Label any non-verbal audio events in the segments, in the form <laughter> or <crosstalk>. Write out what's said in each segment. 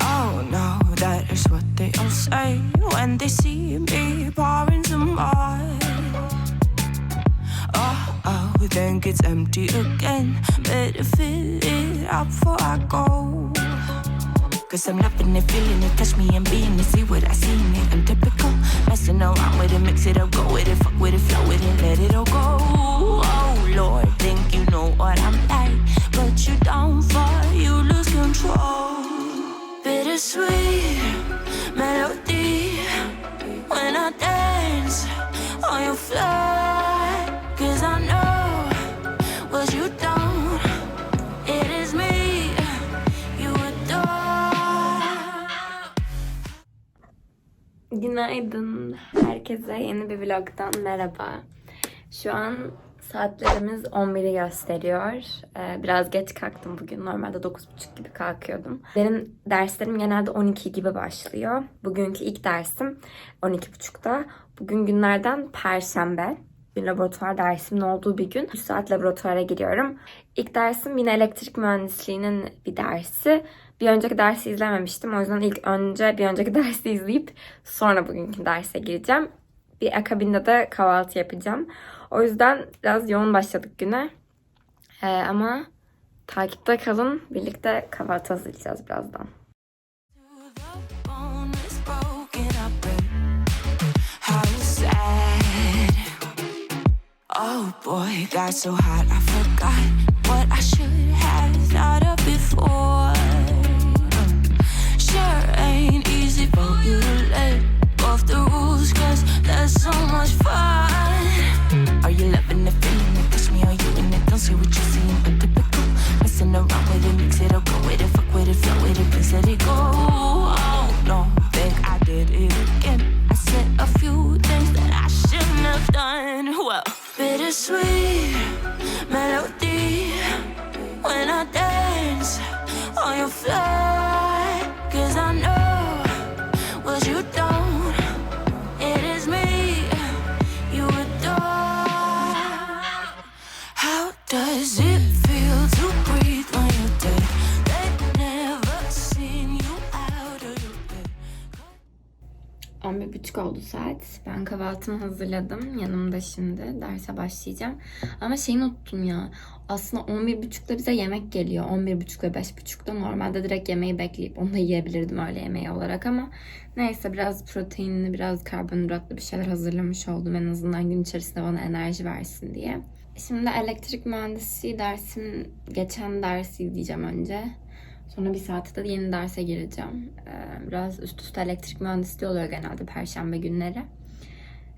Oh no, that is what they all say when they see me pouring some more. Oh, oh, think it's empty again. Better fill it up before I go. Cause I'm loving it, feeling it, touch me and being it, see what I see in it. I'm typical, messing around with it, mix it up, go with it, fuck with it, flow with it, let it all go. Oh Lord, think Günaydın. Herkese yeni bir vlogdan merhaba. Şu an saatlerimiz 11'i gösteriyor. Ee, biraz geç kalktım bugün. Normalde 9.30 gibi kalkıyordum. Benim derslerim genelde 12 gibi başlıyor. Bugünkü ilk dersim 12.30'da. Bugün günlerden Perşembe. Bir laboratuvar dersimin olduğu bir gün. 3 saat laboratuvara giriyorum. İlk dersim yine elektrik mühendisliğinin bir dersi. Bir önceki dersi izlememiştim. O yüzden ilk önce bir önceki <laughs> dersi izleyip sonra bugünkü derse gireceğim. Bir akabinde de kahvaltı yapacağım. O yüzden biraz yoğun başladık güne. Ee, ama takipte kalın. Birlikte kahvaltı hazırlayacağız birazdan. Oh boy, got so hot I forgot what I should have thought of before. Sure ain't easy for you to let go of the rules cause that's so much saat. Ben kahvaltımı hazırladım. Yanımda şimdi. Derse başlayacağım. Ama şeyi unuttum ya. Aslında 11.30'da bize yemek geliyor. 11.30 ve 5.30'da normalde direkt yemeği bekleyip onu da yiyebilirdim öyle yemeği olarak ama neyse biraz proteinli, biraz karbonhidratlı bir şeyler hazırlamış oldum. En azından gün içerisinde bana enerji versin diye. Şimdi elektrik mühendisliği dersim, geçen dersi izleyeceğim önce. Sonra bir saatte de yeni derse gireceğim. Ee, Biraz üst üste elektrik mühendisliği oluyor genelde perşembe günleri.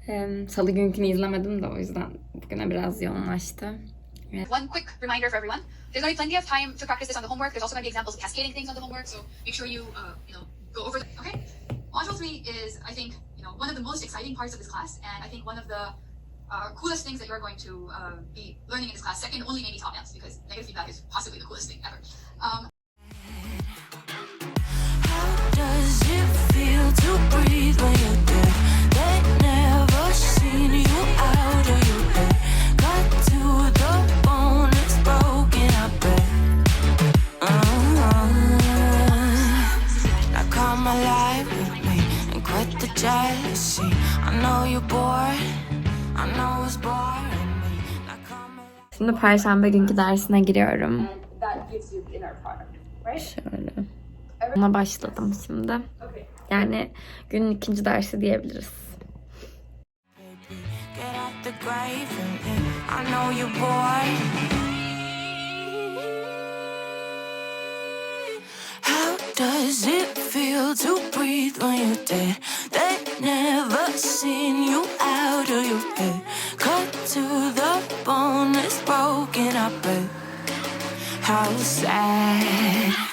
Ee, Salı günkünü izlemedim de o yüzden bugüne biraz yoğunlaştı. One quick reminder for everyone: there's be plenty of time to practice this on the homework. There's also going to be examples of cascading things on the homework, so make sure you, uh, you know, go over. The, okay. Module three is, I think, you know, one of the most exciting parts of this class, and I think one of the uh, coolest things that you're going to uh, be learning in this class. Second only maybe top dance, because negative feedback is possibly the coolest thing ever. Um, Şimdi perşembe günkü dersine giriyorum. Şöyle. Ona başladım şimdi. Yani günün ikinci dersi diyebiliriz. Does it feel to breathe when you're dead? They've never seen you out of your bed. Cut to the bone, it's broken up. How sad.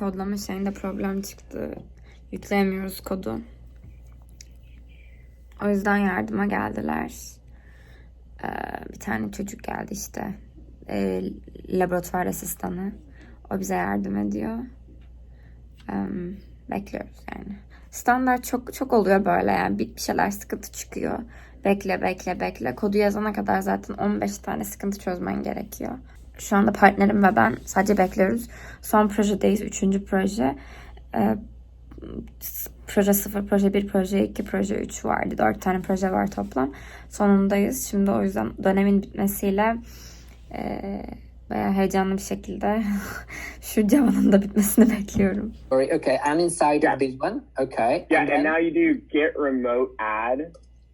Kodlama şeyinde problem çıktı. Yükleyemiyoruz kodu. O yüzden yardıma geldiler. Ee, bir tane çocuk geldi işte. Ee, laboratuvar asistanı. O bize yardım ediyor. Ee, bekliyoruz yani. Standart çok çok oluyor böyle yani bir, bir şeyler sıkıntı çıkıyor. Bekle bekle bekle. Kodu yazana kadar zaten 15 tane sıkıntı çözmen gerekiyor. Şu anda partnerim ve ben sadece bekliyoruz. Son projedeyiz. Üçüncü proje. Ee, proje 0, proje 1, proje 2, proje 3 vardı. 4 tane proje var toplam. Sonundayız. Şimdi o yüzden dönemin bitmesiyle e, bayağı heyecanlı bir şekilde <laughs> şu Java'nın da bitmesini bekliyorum. Sorry, okay, and inside Yeah. of this one, okay. Yeah, and and then now you do get remote add,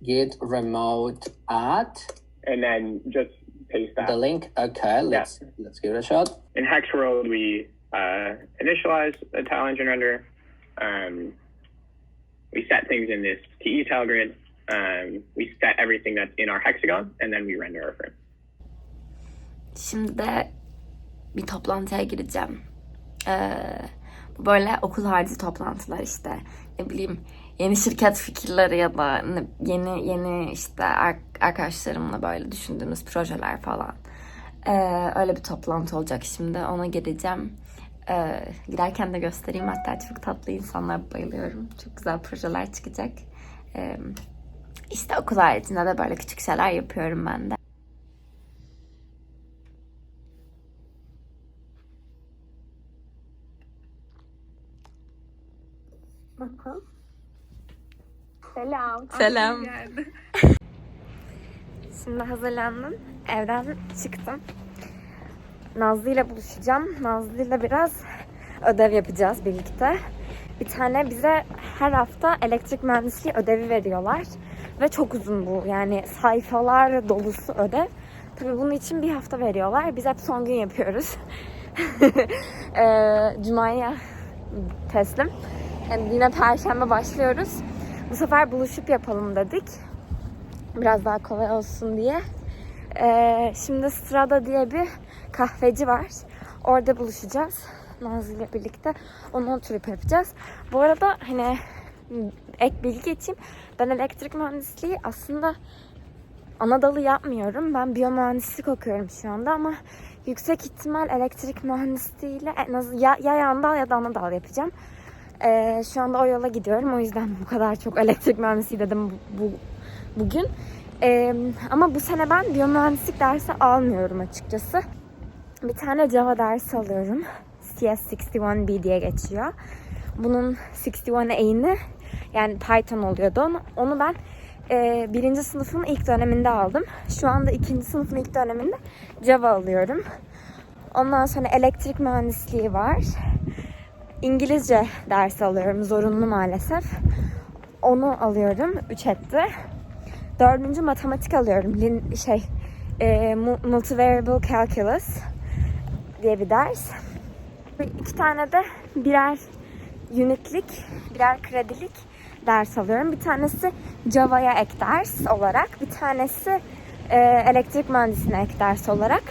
git remote add and then just paste that. the link. Okay, let's let's give it a shot. In Hexworld, we uh, initialize the tile engine render. Um, we set things in this TE tile grid. Um, we set everything that's in our hexagon, and then we render our frame. Şimdi de bir toplantıya gireceğim. Ee, böyle okul harici toplantılar işte. Ne bileyim yeni şirket fikirleri ya da ne- yeni yeni işte ar- arkadaşlarımla böyle düşündüğümüz projeler falan. Ee, öyle bir toplantı olacak şimdi. Ona gireceğim. Ee, giderken de göstereyim. Hatta çok tatlı insanlar bayılıyorum. Çok güzel projeler çıkacak. Ee, işte okul haricinde de böyle küçük şeyler yapıyorum ben de. Selam. Selam. <laughs> Şimdi hazırlandım. Evden çıktım. Nazlı ile buluşacağım. Nazlı ile biraz ödev yapacağız birlikte. Bir tane bize her hafta elektrik mühendisliği ödevi veriyorlar. Ve çok uzun bu. Yani sayfalar dolusu ödev. Tabii bunun için bir hafta veriyorlar. Biz hep son gün yapıyoruz. <laughs> Ee, Cuma'ya teslim. Yani yine Perşembe başlıyoruz. Bu sefer buluşup yapalım dedik. Biraz daha kolay olsun diye. Ee, şimdi Strada diye bir kahveci var. Orada buluşacağız. Nazlı ile birlikte. Onu oturup yapacağız. Bu arada hani ek bilgi geçeyim. Ben elektrik mühendisliği aslında ana dalı yapmıyorum. Ben biyomühendislik okuyorum şu anda ama yüksek ihtimal elektrik mühendisliğiyle en az ya, ya yan ya da ana dal yapacağım. Ee, şu anda o yola gidiyorum. O yüzden bu kadar çok elektrik mühendisliği dedim bu- bugün. Ee, ama bu sene ben biyomühendislik dersi almıyorum açıkçası. Bir tane Java dersi alıyorum. CS61B diye geçiyor. Bunun 61A'ini yani Python oluyordu. Onu, onu ben e, birinci sınıfın ilk döneminde aldım. Şu anda ikinci sınıfın ilk döneminde Java alıyorum. Ondan sonra elektrik mühendisliği var. İngilizce dersi alıyorum. Zorunlu maalesef. Onu alıyorum. 3 etti. Dördüncü matematik alıyorum. Lin, şey, e, mu- Multivariable Calculus diye bir ders. İki tane de birer unitlik, birer kredilik ders alıyorum. Bir tanesi Java'ya ek ders olarak, bir tanesi e, elektrik mühendisliğine ek ders olarak.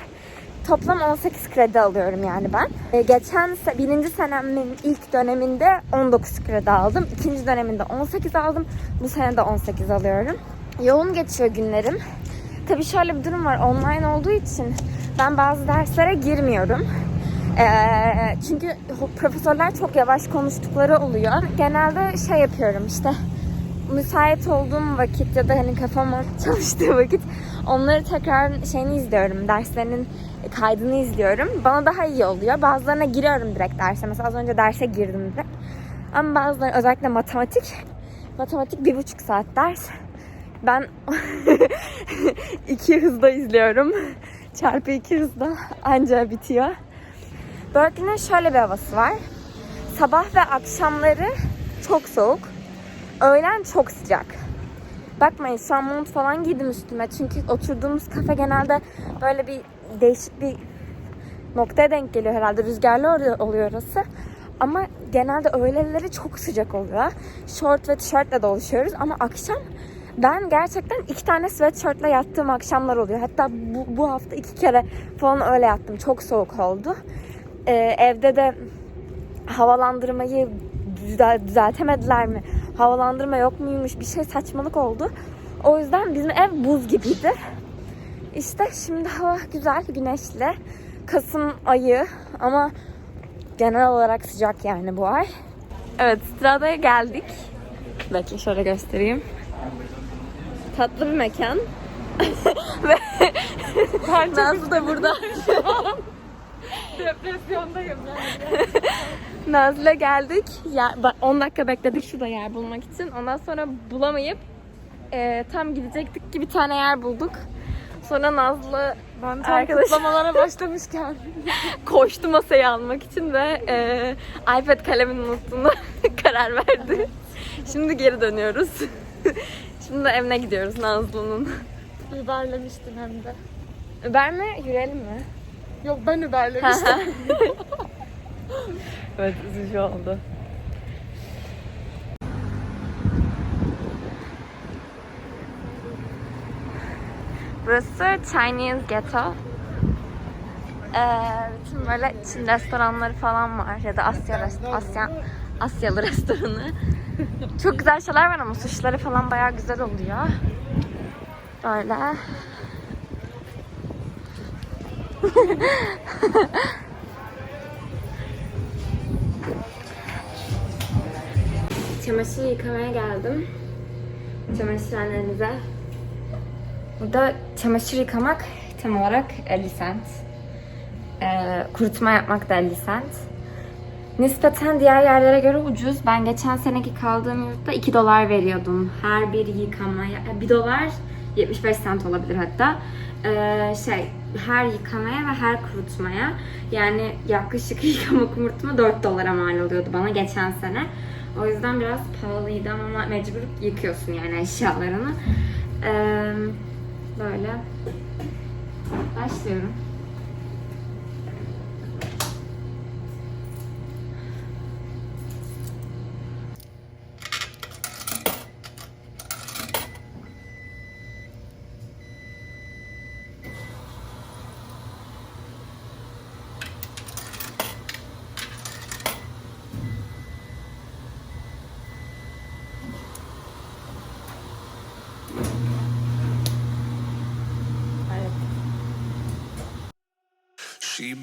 Toplam 18 kredi alıyorum yani ben. E, geçen birinci senemin ilk döneminde 19 kredi aldım. İkinci döneminde 18 aldım. Bu sene de 18 alıyorum. Yoğun geçiyor günlerim. Tabii şöyle bir durum var. Online olduğu için ben bazı derslere girmiyorum. Ee, çünkü profesörler çok yavaş konuştukları oluyor. Genelde şey yapıyorum işte müsait olduğum vakit ya da hani kafama <laughs> çalıştığı vakit onları tekrar şeyini izliyorum. Derslerinin kaydını izliyorum. Bana daha iyi oluyor. Bazılarına giriyorum direkt derse. Mesela az önce derse girdim direkt. Ama bazıları özellikle matematik. Matematik bir buçuk saat ders. Ben <laughs> iki hızda izliyorum. <laughs> Çarpı iki hızda anca bitiyor. Berkeley'nin şöyle bir havası var. Sabah ve akşamları çok soğuk. Öğlen çok sıcak. Bakmayın şu an mont falan giydim üstüme. Çünkü oturduğumuz kafe genelde böyle bir değişik bir noktaya denk geliyor herhalde. Rüzgarlı oluyor- orası. Ama genelde öğleleri çok sıcak oluyor. Şort ve tişörtle dolaşıyoruz ama akşam ben gerçekten iki tane sweatshirtle yattığım akşamlar oluyor. Hatta bu, bu hafta iki kere falan öyle yattım. Çok soğuk oldu. Ee, evde de havalandırmayı düzel- düzeltemediler mi? Havalandırma yok muymuş? Bir şey saçmalık oldu. O yüzden bizim ev buz gibiydi. İşte şimdi hava güzel, güneşli. Kasım ayı ama genel olarak sıcak yani bu ay. Evet, Strada'ya geldik. Bekle şöyle göstereyim. Tatlı bir mekan. <laughs> Ve Nazlı da burada. <laughs> Depresyondayım <laughs> Nazlı'ya geldik. Ya, ba- 10 dakika bekledik şurada yer bulmak için. Ondan sonra bulamayıp e, tam gidecektik ki bir tane yer bulduk. Sonra Nazlı Ben tam Arkadaş- kutlamalara <laughs> başlamışken. koştu masayı almak için ve e, iPad kalemini unuttuğunu <laughs> karar verdi. Şimdi geri dönüyoruz. <laughs> Şimdi de evine gidiyoruz Nazlı'nın. Überlemiştim hem de. Uber mi? Yürüyelim mi? Yok ben überlemiştim. Evet üzücü oldu. Burası Chinese Ghetto. Ee, bütün böyle Çin restoranları falan var ya da Asya rest- Asya Asyalı restoranı. Çok güzel şeyler var ama sushi'leri falan bayağı güzel oluyor. Böyle. <laughs> Çamaşır yıkamaya geldim. Çamaşırhanemize. Burada çamaşır yıkamak tam olarak 50 cent. Ee, kurutma yapmak da 50 cent. Nispeten diğer yerlere göre ucuz. Ben geçen seneki kaldığım yurtta 2 dolar veriyordum. Her bir yıkamaya. 1 dolar 75 cent olabilir hatta. Ee, şey her yıkamaya ve her kurutmaya. Yani yaklaşık <laughs> yıkama kurutma 4 dolara mal oluyordu bana geçen sene. O yüzden biraz pahalıydı ama mecbur yıkıyorsun yani eşyalarını. Ee, böyle. Başlıyorum.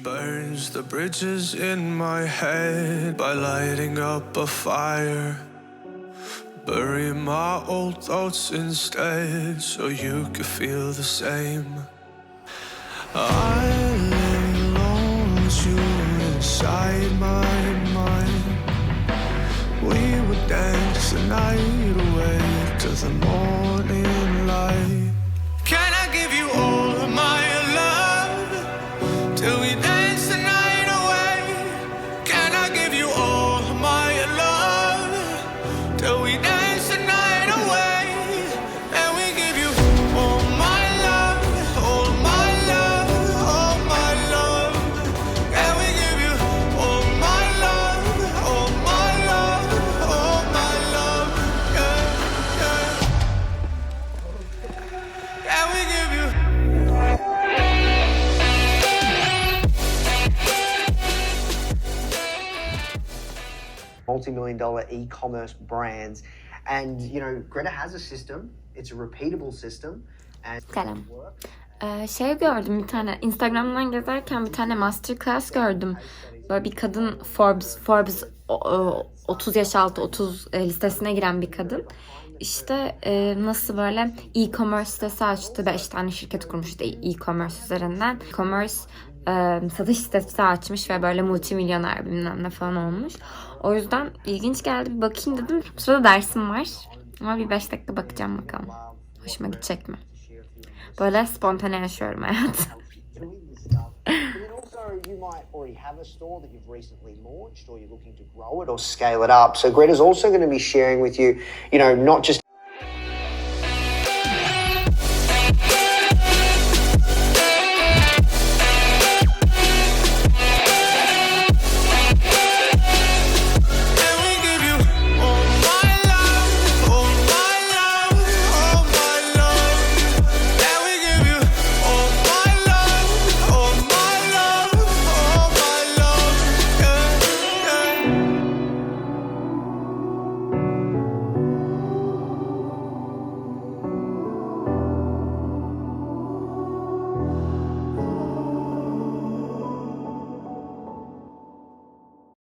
Burns the bridges in my head by lighting up a fire. Bury my old thoughts instead so you could feel the same. I lay alone with you inside my mind. We would dance the night away to the morning dollar e-commerce brands and you know greta has a system it's a repeatable system and Kalem. Ee, şey gördüm bir tane Instagram'dan gezerken bir tane masterclass gördüm. Böyle bir kadın Forbes Forbes o- o- 30 yaş altı 30 e, listesine giren bir kadın. İşte e, nasıl böyle e-commerce sitesi açtı. 5 tane şirket kurmuş işte e-commerce üzerinden. E-commerce e, satış sitesi açmış ve böyle multimilyoner bilmem ne falan olmuş. O yüzden ilginç geldi bir bakayım dedim. Bu sırada dersim var. Ama bir 5 dakika bakacağım bakalım. Hoşuma gidecek mi? Böyle spontane yaşıyorum hayatı. <laughs> you might already have a store that you've recently launched or you're looking to grow it or scale it up so greta's also going to be sharing with you you know not just